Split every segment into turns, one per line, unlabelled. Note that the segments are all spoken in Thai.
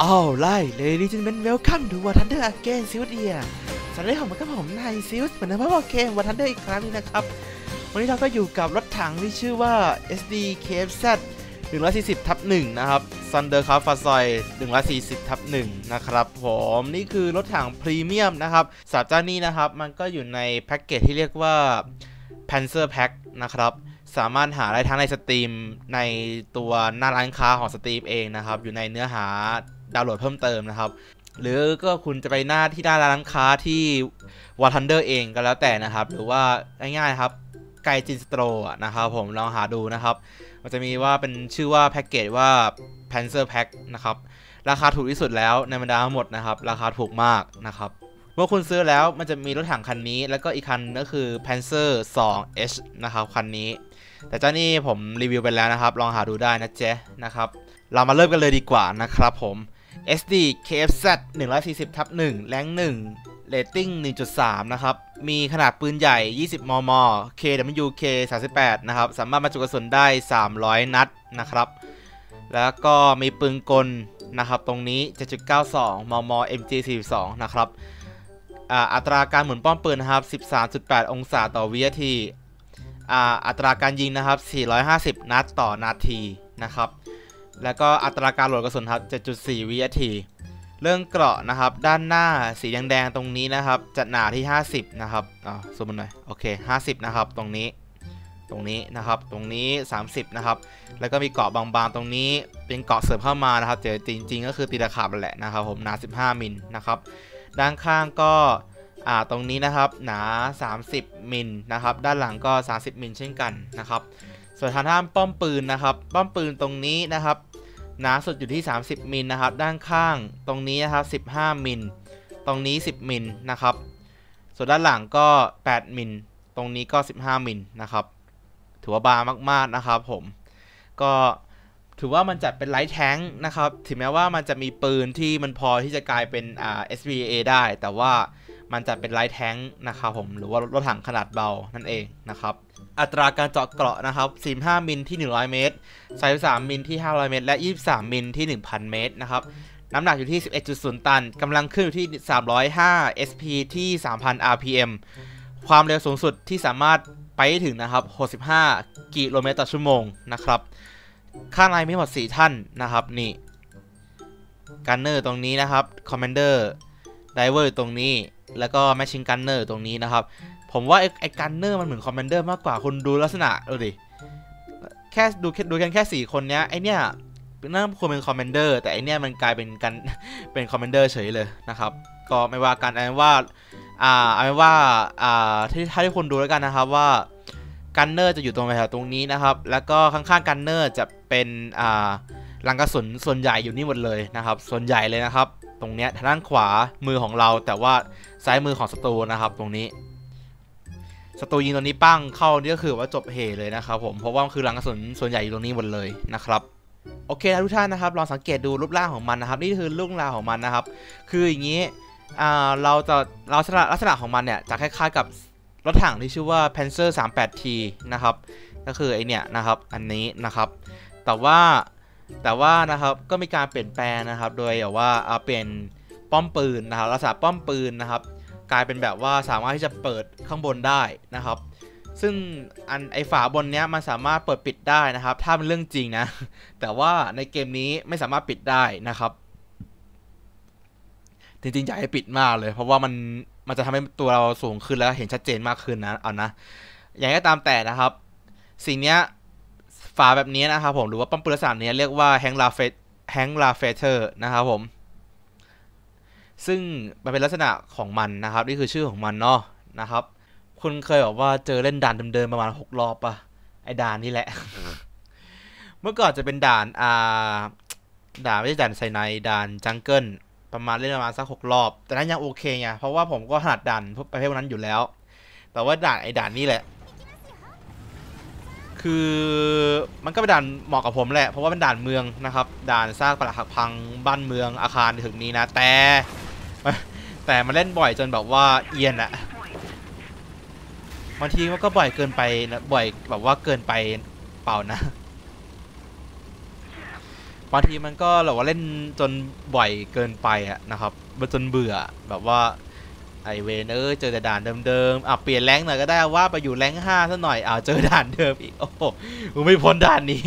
Alright ladies and gentlemen welcome to War Thunder again ซิวเดียสวัสดีผมกับผมนายซิวส์เหมือนเดิมเพราะว่าเกม War Thunder อีกครั้งนึงนะครับ วันนี้เราก็อยู่กับรถถังที่ชื่อว่า SD KFZ 140ทับ1นะครับ Thunder c r a f t f a s o y 140ทับ1นะครับผมนี่คือรถถังพรีเมียมนะครับสำหรับเจ้านี้นะครับ มันก็อยู่ในแพ็กเกจที่เรียกว่า Panzer Pack นะครับสามารถหาได้ทั้งในสตรีมในตัวหน้าร้านค้าของสตรีมเองนะครับ อยู่ในเนื้อหา ดาวน์โหลดเพิ่มเติมนะครับ หรือก็คุณจะไปหน้าที่หน้าร้านค้าที่ War Thunder เองก็แล้วแต่นะครับ หรือว่าง่ายๆครับไกจินสโตรนะครับผมลองหาดูนะครับ มันจะมีว่าเป็นชื่อว่าแพ็กเกจว่า Panzer Pack นะครับ ราคาถูกที่สุดแล้วในบรรดาทั้งหมดนะครับ ราคาถูกมากนะครับ เมื่อคุณซื้อแล้วมันจะมีรถถังคันนี้ แล้วก็อีกคันก็คือ Panzer 2H นะครับ คันนี้ แต่เจ้านี่ผมรีวิวไปแล้วนะครับ ลองหาดูได้นะเจ๊นะครับ เรามาเริ่มกันเลยดีกว่านะครับผม SD KFZ 140ทับ1แรง1เรตติ้ง 1.3 นะครับ มีขนาดปืนใหญ่ 20 มม KWK 38 นะครับ สามารถบรรจุกระสุนได้ 300 นัดนะครับ แล้วก็มีปืนกลนะครับ ตรงนี้ 7.92 มม MG 42 นะครับ อัตราการหมุนป้อมปืนนะครับ 13.8 องศาต่อวินาที อัตราการยิงนะครับ 450 นัดต่อนาทีนะครับ แล้วก็อัตราการโหลดกระสุนครับ7.4 วินาที เรื่องเกราะนะครับ ด้านหน้าสีแดงๆตรงนี้นะครับ จะหนาที่ 50 นะครับอ่าซูมมันหน่อย โอเค 50 นะครับ ตรงนี้ ตรงนี้นะครับ ตรงนี้ 30 นะครับ แล้วก็มีเกราะบางๆ ตรงนี้ เป็นเกราะเสริมเข้ามานะครับเจอจริง ๆ ก็คือตีตะขาบแหละนะครับผมหนา 15 มิลนะครับ ด้านข้างก็อ่าตรงนี้นะครับหนา 30 มิลนะครับ ด้านหลังก็ 30 มิลเช่นกันนะครับ ส่วนทางด้านป้อมปืนนะครับ ป้อมปืนตรงนี้นะครับ หนาสุดอยู่ที่ 30มิลนะครับ ด้านข้างตรงนี้นะครับ15มิลตรงนี้ 10มิลนะครับ ส่วนด้านหลังก็ 8มิลตรงนี้ก็ 15มิลนะครับ ถือว่าบางมากๆนะครับผม ก็ถือว่ามันจัดเป็นไลท์แท้งนะครับ ถึงแม้ว่ามันจะมีปืนที่มันพอที่จะกลายเป็นอ่า SVA ได้ แต่ว่ามันจะเป็นไลท์แท้งนะครับผม หรือว่ารถถังขนาดเบานั่นเองนะครับ อัตราการเจาะเกราะนะครับ 45 มิลที่ 100 เมตร 33 มิลที่ 500 เมตร และ 23 มิลที่ 1,000 เมตรนะครับ น้ำหนักอยู่ที่ 11.0 ตัน กำลังขึ้นอยู่ที่ 305 SP ที่ 3,000 RPM ความเร็วสูงสุดที่สามารถไปถึงนะครับ 65 กิโลเมตรต่อชั่วโมงนะครับ ข้างในมีหมด 4 ท่านนะครับนี่ กันเนอร์ตรงนี้นะครับ คอมมานเดอร์ ไดเวอร์ตรงนี้ แล้วก็แมชชินกันเนอร์ตรงนี้นะครับ ผมว่าไอ้ไอ้กันเนอร์มันเหมือนคอมแมนเดอร์มากกว่าคุณดูลักษณะดูดิแค่ดูดูกันแค่4คนเนี้ยไอเนี้ยน่าควรเป็นคอมมนเดอร์แต่ไอเนี้ยมันกลายเป็นกันเป็นคอมมนเดอร์เฉยเลยนะครับ ก็ไม่ว่ากันเอาเป็นว่าอ่าเอาเป็นว่าอ่าที่ถ้าที่คนดูแล้วกันนะครับว่ากันเนอร์จะอยู่ตรงแถวตรงนี้นะครับ แล้วก็ข้างๆกันเนอร์จะเป็นอ่าลังกระสุนส่วนใหญ่อยู่นี่หมดเลยนะครับ ส่วนใหญ่เลยนะครับ ตรงเนี้ยทางด้านขวามือของเราแต่ว่าซ้ายมือของศัตรูนะครับ ตรงนี้ ศัตรูยิงตัวนี้ปั้งเข้านี่ก็คือว่าจบเหเลยนะครับผมเพราะว่ามันคือลังกระสุนส่วนใหญ่อยู่ตรงนี้หมดเลยนะครับโอเคนะทุกท่านนะครับลองสังเกตดูรูปร่างของมันนะครับ นี่คือรูปร่างของมันนะครับ คืออย่างนี้อ่าเราจะลักษณะลักษณะของมันเนี่ยจะคล้ายๆกับรถถังที่ชื่อว่า Panzer 38T นะครับก็คือไอเนี่ยนะครับอันนี้นะครับ แต่ว่าแต่ว่านะครับก็มีการเปลี่ยนแปลงนะครับ โดยแบบว่าเอาเปลี่ยนป้อมปืนนะครับลักษณะป้อมปืนนะครับ กลายเป็นแบบว่าสามารถที่จะเปิดข้างบนได้นะครับ ซึ่งอันไอฝาบนเนี้ยมันสามารถเปิดปิดได้นะครับ ถ้าเป็นเรื่องจริงนะ แต่ว่าในเกมนี้ไม่สามารถปิดได้นะครับ จริงๆอยากให้ปิดมากเลย เพราะว่ามันมันจะทำให้ตัวเราสูงขึ้นแล้วเห็นชัดเจนมากขึ้นนะเอานะอย่างไรก็ตามแต่นะครับ สิ่งเนี้ยฝาแบบนี้นะครับผมหรือว่าปั๊มปืนลักษณะนี้เรียกว่าแฮงลาเฟแฮงลาเฟเตอร์นะครับผม ซึ่งมันเป็นลักษณะของมันนะครับนี่คือชื่อของมันเนาะนะครับคุณเคยบอกว่าเจอเล่นด่านเดิมๆประมาณหกรอบปะไอ้ด่านนี่แหละ เมื่อก่อนจะเป็นด่านอ่าด่านไม่ใช่ด่านไซไนด่านจังเกิลประมาณเล่นประมาณสักหกรอบ แต่นั้นยังโอเคไงเพราะว่าผมก็ถนัดด่านประเภทนั้นอยู่แล้ว แต่ว่าด่านไอ้ด่านนี่แหละ คือมันก็เป็นด่านเหมาะกับผมแหละเพราะว่าเป็นด่านเมืองนะครับ ด่านสร้างปรักหักพังบ้านเมืองอาคารถึงนี้นะ แต่ แต่มาเล่นบ่อยจนแบบว่าเอียนอะบางทีมันก็บ่อยเกินไปนะบ่อยแบบว่าเกินไปเปล่านะบางทีมันก็แบบว่าเล่นจนบ่อยเกินไปอะนะครับมันจนเบื่อแบบว่าไอเวนเออเจอแต่ด่านเดิมๆอะเปลี่ยนแรงหน่อยก็ได้ว่าไปอยู่แรงห้าซะหน่อยอ่าเจอด่านเดิมอีกโอ้โหไม่พ้นด่านนี้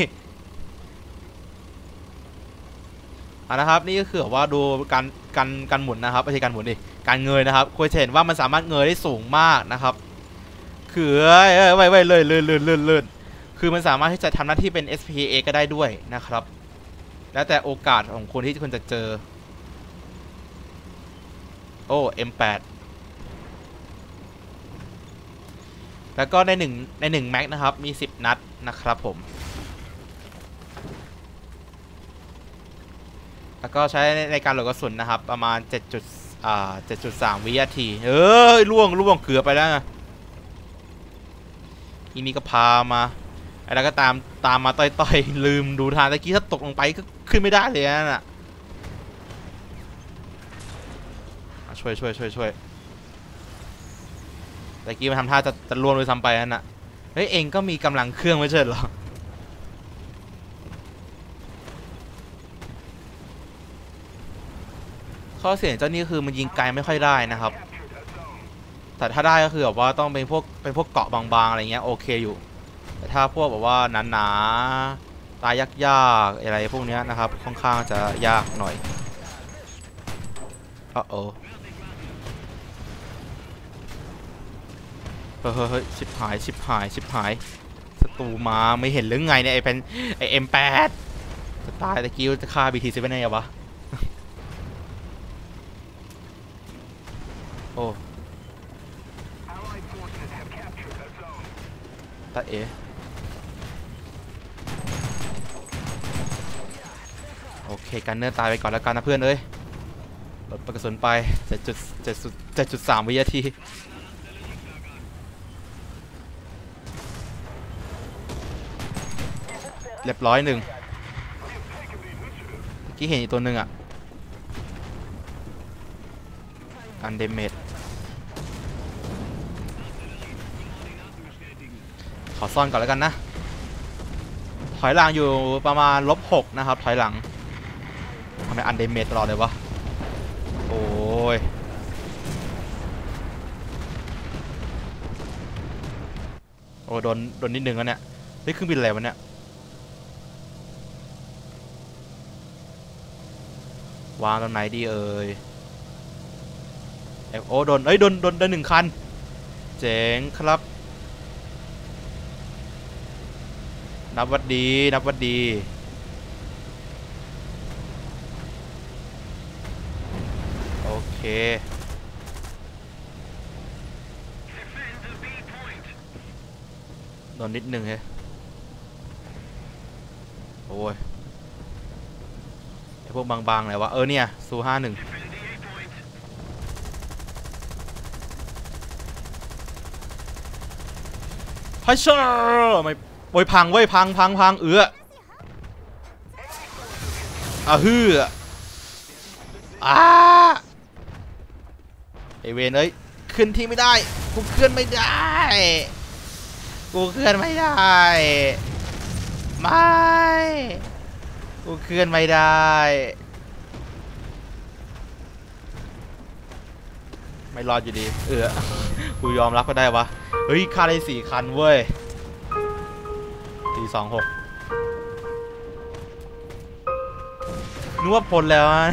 อะนะครับนี่ก็คือว่าดูการการการหมุนนะครับไม่ใช่การหมุนดิการเงยนะครับคุณจะเห็นว่ามันสามารถเงยได้สูงมากนะครับคือเอ้ยเอ้ยไว้ไว้เลยเลื่นลื่นลื่นลื่นคือมันสามารถที่จะทำหน้าที่เป็น SPA ก็ได้ด้วยนะครับ แล้วแต่โอกาสของคนที่คุณจะเจอ โอ้ M8 แล้วก็ในหนึ่งในหนึ่งแม็กนะครับมี 10 นัดนะครับผม แล้วก็ใช้ในการโหลดกระสุนนะครับ ประมาณ7จุดอ่า7.3 วินาที เอ้ยล่วงล่วงเกือบไปแล้วไงอีนี่ก็พามาไอ้แล้วก็ตามตามมาต่อยๆ ลืมดูทางตะกี้ถ้าตกลงไปก็ขึ้นไม่ได้เลยนั่นน่ะอะช่วยช่วยช่วยช่วยตะกี้มันทำท่าจะจะล่วงเลยซ้ำไปนั่นน่ะเฮ้ยเองก็มีกำลังเครื่องไม่ใช่หรอ ข้อเสียงเจ้านี่คือมันยิงไกลไม่ค่อยได้นะครับ แต่ถ้าได้ก็คือแบบว่าต้องเป็นพวกเป็นพวกเกาะบางๆอะไรเงี้ยโอเคอยู่ แต่ถ้าพวกแบบว่าหนาๆตายยากๆอะไรพวกเนี้ยนะครับค่อนข้างจะยากหน่อยอ้โอ้เฮ้ยเฮ้ยเฮ้ยชิบหายชิบหายชิบหายศัตรูมาไม่เห็นหรือไงเนี่ยไอเป็นไอเอ็มแปดจะตายตะกี้จะฆ่าบีทีเซเว่นได้ยังวะ โอ้ตาเอโอเคกันเนื้อตายไปก่อนแล้วกันนะเพื่อนเอ้ยลดกระสุนไป7.7.7.3วินาทีเรียบร้อยหนึ่งเมื่อกี้เห็นอีกตัวหนึ่งอะอันเดเมดขอ ซอนก่อนแล้วกันนะ ถอยหลังอยู่ประมาณลบหกนะครับ ถอยหลังทำไมอันเดเมดตลอดเลยวะ โอ้ยโอ้โดนโดนนิดนึงแล้วเนี่ยเฮ้ยเครื่องบินอะไรวะเนี่ยวางตรงไหนดีเอ่ยเอ้ยโอ้โดนเอ้ยโดนโดนโดนหนึ่งคัน เจ๋งครับ นับวัดดี นับวัดดี โอเค โดนนิดนึงเฮ้โอ้ยไอพวกบางๆไหนวะ เออเนี่ยซูห้าหนึ่งฮัชเชอร์ไม่ โอ้ยพังเว้ยพังพังพังเอืออะฮืออ้าไอเวนเอ้ยขึ้นที่ไม่ได้ กูเคลื่อนไม่ได้ กูเคลื่อนไม่ได้ ไม่ กูเคลื่อนไม่ได้ไม่รอดอยู่ดี เออ กูยอมรับก็ได้วะ เฮ้ยค่าได้สี่คันเว้ย สี่สองหกนึกว่าพ้นแล้วอะ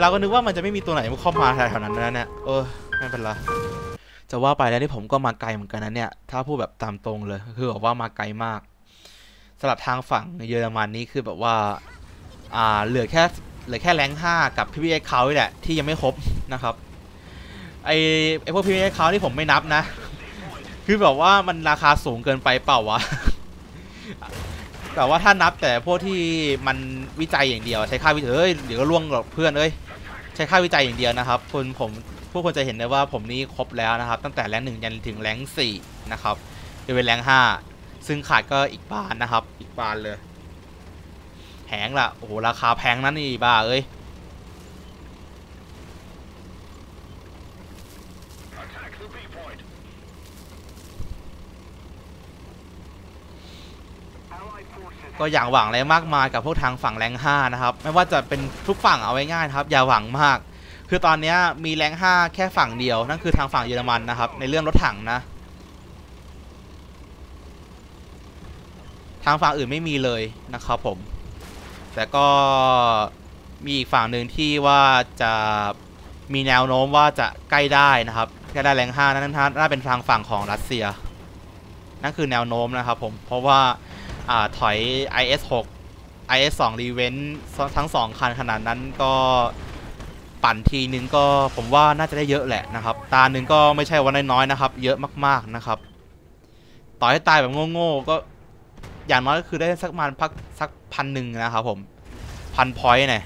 เราก็นึกว่ามันจะไม่มีตัวไหนมันเข้ามาแถวนั้นนะเนี่ยเออไม่เป็นไรจะว่าไปแล้วนี่ผมก็มาไกลเหมือนกันนะเนี่ย ถ้าพูดแบบตามตรงเลย คือแบบว่ามาไกลมากสำหรับทางฝั่งเยอรมันนี่คือแบบว่า อ่า เหลือแค่ เหลือแค่แรงห้ากับพีพีเอเขาแหละที่ยังไม่ครบนะครับ ไอไอพวกพีพีเอเขาที่ผมไม่นับนะ คือแบบว่ามันราคาสูงเกินไปเปล่าวะ แต่ว่าถ้านับแต่พวกที่มันวิจัยอย่างเดียว ใช้ค่าวิจัยเอ้ยเดี๋ยวก็ล่วงหรอกเพื่อนเอ้ยใช้ค่าวิจัยอย่างเดียวนะครับคุณผมพวกคนจะเห็นได้ว่าผมนี้ครบแล้วนะครับ ตั้งแต่แรงหนึ่งยันถึงแรงสี่นะครับจะเป็นแรงห้าซึ่งขาดก็อีกบานนะครับ อีกบานเลยแพงละโอ้โหราคาแพงนั่นนี่บ้าเอ้ย ก็อย่างหวังอะไรมากมายกับพวกทางฝั่งแรง5นะครับไม่ว่าจะเป็นทุกฝั่งเอาไว้ง่ายครับอย่าหวังมาก คือตอนนี้มีแรง5แค่ฝั่งเดียวนั่นคือทางฝั่งเยอรมันนะครับในเรื่องรถถังนะ ทางฝั่งอื่นไม่มีเลยนะครับผม แต่ก็มีอีกฝั่งหนึ่งที่ว่าจะมีแนวโน้มว่าจะใกล้ได้นะครับใกล้ได้แรง5นั้นน่าเป็นทางฝั่งของรัสเซียนั่นคือแนวโน้มนะครับผมเพราะว่า ถอย IS 6 IS 2 r e v e n ทั้ง 2 คันขนาดนั้นก็ปั่นทีนึงก็ผมว่าน่าจะได้เยอะแหละนะครับ ตาหนึ่งก็ไม่ใช่ว่าน้อยๆนะครับ เยอะมากๆนะครับ ต่อให้ตายแบบโง่ๆก็อย่างน้อยก็คือได้สักมาณพักสักพันหนึ่งนะครับผมพันพอยต์เนี่ย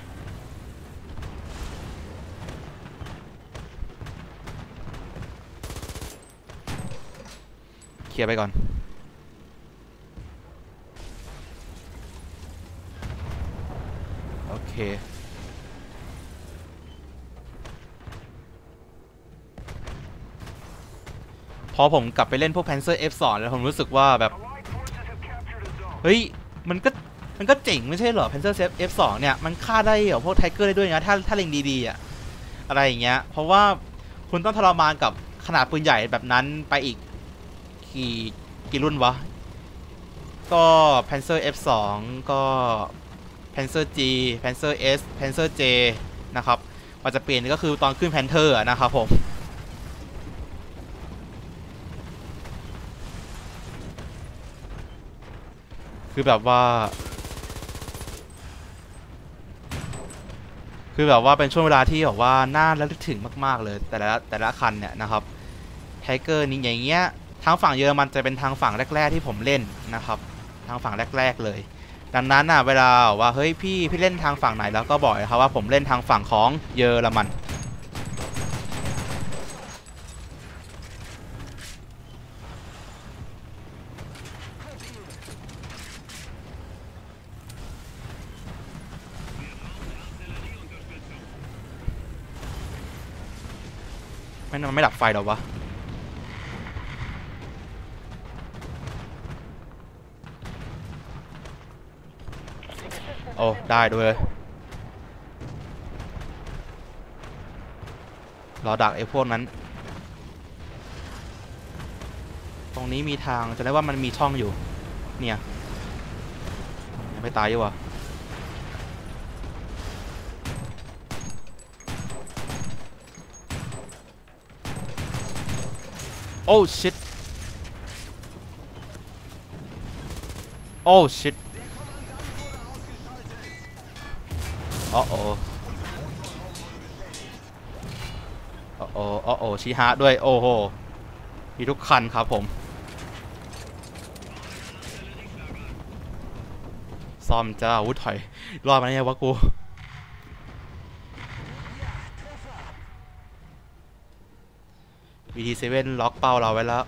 เคลียร์ไปก่อน โอ เคพอผมกลับไปเล่นพวก Panzer F2 แล้วผมรู้สึกว่าแบบ เฮ้ย มันก็ มันก็เจ๋งไม่ใช่เหรอ Panzer F2 เนี่ย มันฆ่าได้เหรอพวกไทเกอร์ได้ด้วยนะ ถ้าถ้าเล็งดีๆอะอะไรอย่างเงี้ย เพราะว่าคุณต้องทรมานกับขนาดปืนใหญ่แบบนั้นไปอีกกี่กี่รุ่นวะ ก็ Panzer F2 ก็ Panzer G Panzer S Panzer J นะครับมันจะเปลี่ยนก็คือตอนขึ้น Panther นะครับผมคือแบบว่า คือแบบว่าเป็นช่วงเวลาที่แบบว่าน่าระลึกถึงมากๆเลยแต่ละแต่ละคันเนี่ยนะครับไทเกอร์นี่อย่างเงี้ยทางฝั่งเยอรมันจะเป็นทางฝั่งแรก ๆ ที่ผมเล่นนะครับ ทางฝั่งแรก ๆ เลย ดังนั้นน่ะเวลาว่าเฮ้ยพี่พี่เล่นทางฝั่งไหนแล้วก็บอกเลยครับว่าผมเล่นทางฝั่งของเยอรมันไม่ไม่ดับไฟหรอวะ อ้ได้ด้วยรอดักไอ้พวกนั้น ตรงนี้มีทางจะได้ว่ามันมีช่องอยู่ เนี่ยยังไม่ตายอยู่วะโอ้ชิตโอ้ชิต อ้โอโอ้โอโอ้โอชีฮาด้วย โอ้โห มีทุกคันครับผม ซ่อมจ้าวุ้ถอย รอดมาเนี่ยวะกู VT7 ล็อกเป้าเราไว้แล้ว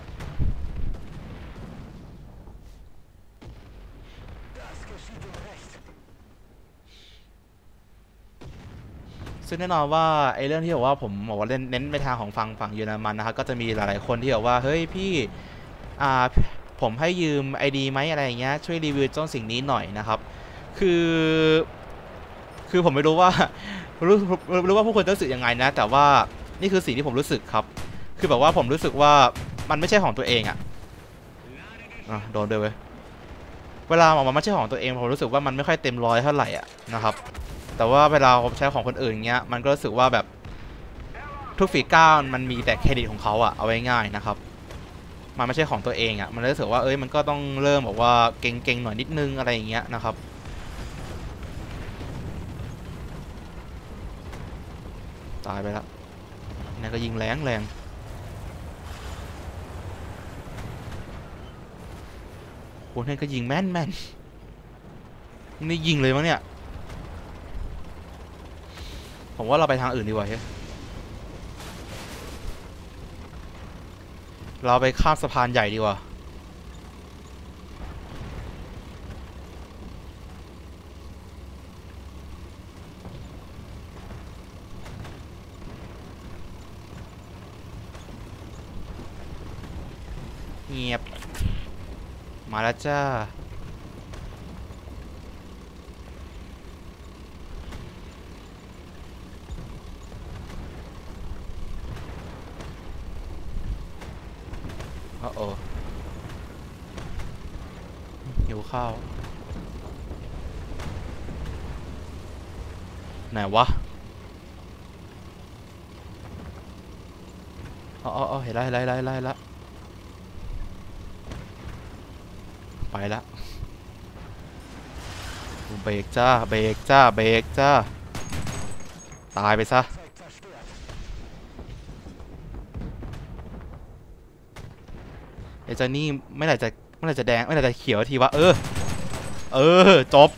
ซึ่งแน่นอนว่าไอ้เรื่องที่บอกว่าผมบอกว่าเล่นเน้นไปทางของฝั่งฝั่งเยอรมันนะครับก็จะมีหลายๆคนที่บอกว่าเฮ้ยพี่อ่าผมให้ยืม ID ไหมอะไรอย่างเงี้ยช่วยรีวิวต้นสิ่งนี้หน่อยนะครับคือคือผมไม่รู้ว่ารู้รู้ว่าผู้คนจะรู้สึกยังไงนะ แต่ว่านี่คือสิ่งที่ผมรู้สึกครับ คือแบบว่าผมรู้สึกว่ามันไม่ใช่ของตัวเองอะ่ะโดนด้วยเว้ยเวลาออกมาไม่ใช่ของตัวเองผมรู้สึกว่ามันไม่ค่อยเต็มร้อยเท่าไหร่อะนะครับ แต่ว่าเวลาผมใช้ของคนอื่นเงี้ยมันก็รู้สึกว่าแบบทุกฝีก้าวมันมีแต่เครดิตของเขาอะเอาไว้ง่ายนะครับ มันไม่ใช่ของตัวเองอะมันรู้สึกว่าเอ้ยมันก็ต้องเริ่มบอกว่าเก่งๆหน่อยนิดนึงอะไรอย่างเงี้ยนะครับตายไปแล้วนี่ก็ยิงแรงแรงโหนั่นก็ยิงแม่นแม่นนี่ยิงเลยมั้งเนี่ย ผมว่าเราไปทางอื่นดีกว่าเฮ้เราไปข้ามสะพานใหญ่ดีกว่า เงียบ มาแล้วจ้า โอ้โอหิวข้าว ไหนวะอ๋ออ๋อเห็นแล้วเห็นแล้วเห็นแล้วเห็นแล้วเห็นแล้วไปละเบรกจ้าเบรกจ้าเบรกจ้า ตายไปซะ ไอ้เจานี่ไม่ไหร่จะไม่ไหร่จะแดงไม่ไหร่จะเขียวทีวะเออ เออจบ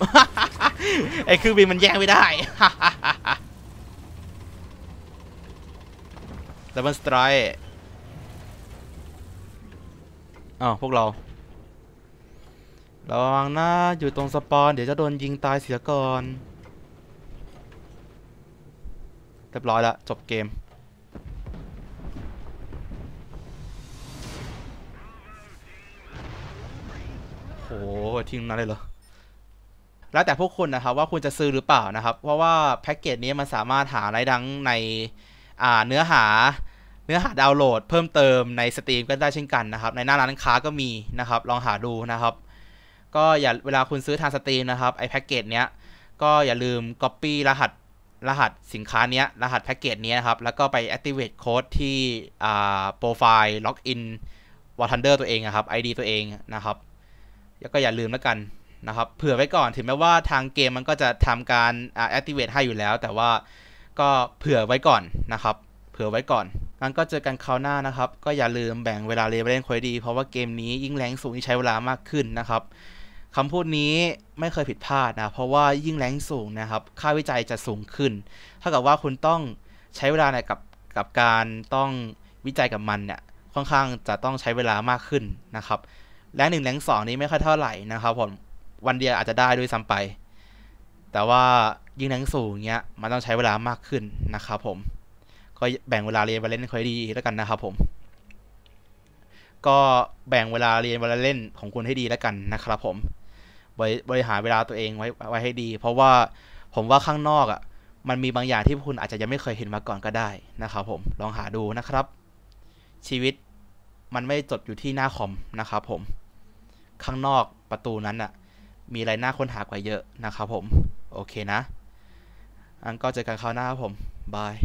ไอ้เครื่องบินมันแย่งไม่ได้ ดับเบิลสไตร์อ้าวพวกเราระวังนะอยู่ตรงสปอน เดี๋ยวจะโดนยิงตายเสียก่อน เรียบร้อยแล้วจบเกม หทิ้งนั้นเลยเหรอแล้วแต่พวกคุณนะครับว่าคุณจะซื้อหรือเปล่านะครับ เพราะว่าแพ็กเกจนี้มันสามารถหาได้ดังในเนื้อหาเนื้อหาดาวน์โหลด เพิ่มเติมในสตรีมก็ได้เช่นกันนะครับ ในหน้าร้านค้าก็มีนะครับ ลองหาดูนะครับ ก็อย่าเวลาคุณซื้อทางสตรีมนะครับไอแพ็กเกจเนี้ยก็อย่าลืม Copy รหัสรหัสสินค้านี้รหัสแพ็กเกจนี้นะครับ แล้วก็ไป activate code ที่โปรไฟล์ล็อกอินวอทันเดอร์ตัวเองนะครับ ID ตัวเองนะครับ ก็อย่าลืมแล้วกันนะครับ เผื่อไว้ก่อนถึงแม้ว่าทางเกมมันก็จะทำการอ่า activate ให้อยู่แล้ว แต่ว่าก็เผื่อไว้ก่อนนะครับ เผื่อไว้ก่อนงั้นก็เจอกันคราวหน้านะครับ ก็อย่าลืมแบ่งเวลาเรียนเล่นคุยดี เพราะว่าเกมนี้ยิ่งแรงสูงใช้เวลามากขึ้นนะครับคำพูดนี้ไม่เคยผิดพลาดนะ เพราะว่ายิ่งแรงสูงนะครับ ค่าวิจัยจะสูงขึ้นถ้ากับว่าคุณต้องใช้เวลาในกับกับการต้องวิจัยกับมันเนี่ย ค่อนข้างจะต้องใช้เวลามากขึ้นนะครับ แรงหนึ่งแรงสองนี้ไม่ค่อยเท่าไหร่นะครับผมวันเดียวอาจจะได้ด้วยซ้ำไป แต่ว่ายิ่งแรงสูงเงี้ยมันต้องใช้เวลามากขึ้นนะครับผมก็แบ่งเวลาเรียนไปเล่นค่อยดีแล้วกันนะครับผมก็แบ่งเวลาเรียนเวลาเล่นของคุณให้ดีแล้วกันนะครับผมบริบริหารเวลาตัวเองไว้ไว้ให้ดี เพราะว่าผมว่าข้างนอกอะ่ะ มันมีบางอย่างที่คุณอาจจะยังไม่เคยเห็นมาก่อนก็ได้นะครับผมลองหาดูนะครับ ชีวิตมันไม่จบอยู่ที่หน้าคอมนะครับผม ข้างนอกประตูนั้นอะมีอะไรน่าค้นหากว่าเยอะนะครับผม โอเคนะ อันก็เจอกันคราวหน้าครับผม บาย